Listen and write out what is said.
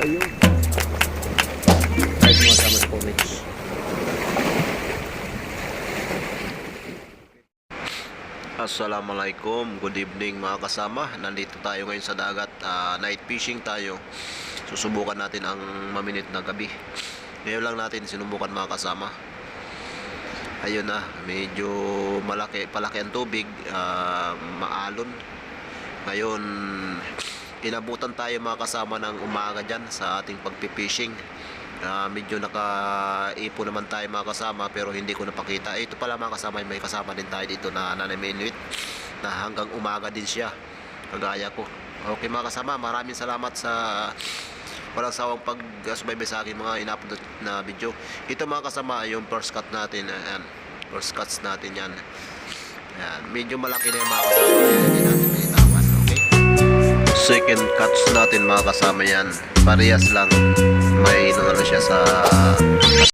Ayun. Ay, sumasama sa comics. Assalamualaikum, good evening mga kasama. Nandito tayo ngayon sa dagat, uh, night fishing tayo. Susubukan natin ang maminit na gabi. Ngayon lang natin sinubukan mga kasama. Ayun na, medyo malaki, palaki ang tubig. Uh, Maalon. Ngayon, inabutan tayo mga kasama ng umaga dyan sa ating pagpipishing Ah, medyo nakaipo naman tayo mga kasama pero hindi ko napakita. Eh, ito pala mga kasama, may kasama din tayo dito na nanay Inuit na hanggang umaga din siya. Kagaya ko. Okay mga kasama, maraming salamat sa walang sawang pag-subaybay sa akin mga in-upload na video. Ito mga kasama yung first cut natin. Ayan. First cuts natin yan. Ayan. Medyo malaki na yung mga kasama. Second cuts natin mga kasama yan. Parehas lang. May ano siya sa